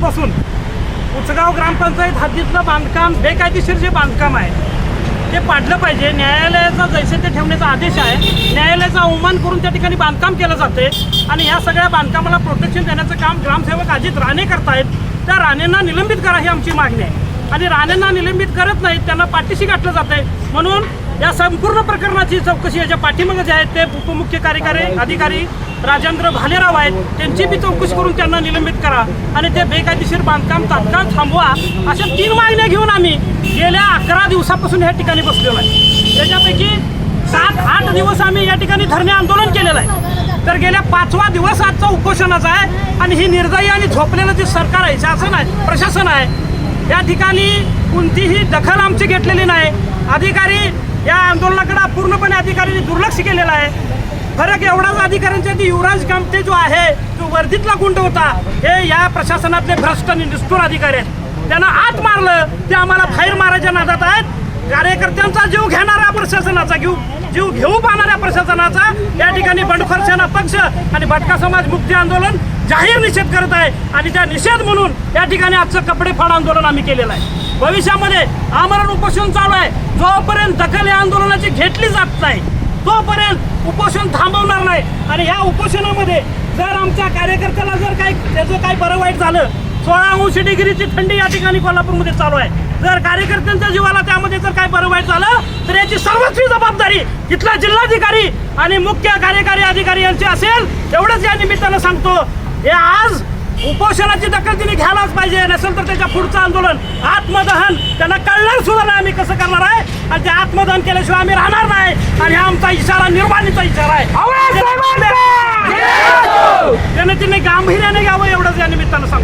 पासून. उचगाव ग्रामपंचायत हद्दीतलं बांधकाम बेकायदेशीर जे बांधकाम आहे ते पाडलं पाहिजे. न्यायालयाचा जैसे ते ठेवण्याचा आदेश आहे. न्यायालयाचा अवमान करून त्या ठिकाणी बांधकाम केलं जाते आणि या सगळ्या बांधकामाला प्रोटेक्शन देण्याचं काम ग्रामसेवक अजित राणे करतायत. त्या राणेंना निलंबित करा ही आमची मागणी आहे. आणि राणेंना निलंबित करत नाहीत त्यांना पाठीशी गाठलं जात आहे म्हणून या संपूर्ण प्रकरणाची चौकशी याच्या पाठीमागे जे आहेत ते उपमुख्य कार्यकारी अधिकारी राजेंद्र भालेराव आहेत. त्यांची बी चौकशी करून त्यांना निलंबित करा. आणि ते बेकायदेशीर बांधकाम तात्काळ थांबवा अशा तीन मागण्या घेऊन आम्ही गेल्या अकरा दिवसापासून या ठिकाणी बसलेलो आहे. त्याच्यापैकी सात आठ दिवस आम्ही या ठिकाणी धरणे आंदोलन केलेलं आहे. तर गेल्या पाचवा दिवस आजचा उपोषणाचा आहे. आणि ही निर्दयी आणि झोपलेलं जे सरकार आहे शासन आहे प्रशासन आहे या ठिकाणी कोणतीही दखल आमची घेतलेली नाही. अधिकारी या आंदोलनाकडे पूर्णपणे अधिकाऱ्यांनी दुर्लक्ष केलेलं आहे. फरक एवढाच अधिकाऱ्यांच्या की युवराज कामते जो आहे जो वर्दीतला गुंड होता हे या प्रशासनातले भ्रष्ट आणि निष्ठुर अधिकारी आहेत. त्यांना आत मारलं ते आम्हाला बाहेर मारायच्या नादात आहेत. कार्यकर्त्यांचा जीव घेणाऱ्या प्रशासनाचा घेऊ जीव घेऊ पाहणाऱ्या प्रशासनाचा या ठिकाणी बंडखोर सेना पक्ष आणि भटका समाज मुक्ती आंदोलन जाहीर निषेध करत आहे. आणि त्या निषेध म्हणून या ठिकाणी आजचं कपडे फाड आंदोलन आम्ही केलेलं आहे. भविष्यामध्ये आमरण उपोषण चालू आहे. जोपर्यंत दखल या आंदोलनाची घेतली जात नाही तोपर्यंत उपोषण थांबवणार नाही. आणि ह्या उपोषणामध्ये जर आमच्या कार्यकर्त्याला जर काही त्याचं काही बरं वाईट झालं सोळा अंश डिग्रीची थंडी या ठिकाणी कोल्हापूरमध्ये चालू आहे. जर कार्यकर्त्यांच्या जीवाला त्यामध्ये जर काही बरं वाईट झालं तर याची सर्वस्वी जबाबदारी इथला जिल्हाधिकारी आणि मुख्य कार्यकारी अधिकारी यांची असेल एवढंच या निमित्तानं सांगतो. हे आज उपोषणाची दखल तिने घ्यायलाच पाहिजे. नसेल तर त्याच्या पुढचं आंदोलन आत्मदहन. त्यांना कळणार सुद्धा नाही आम्ही कसं करणार आहे. आणि ते आत्मदहन केल्याशिवाय आम्ही राहणार नाही. आणि हा आमचा इशारा निर्माणीचा इशारा आहे. त्याने तिने गांभीर्याने घ्यावं एवढंच या निमित्तानं सांगतो.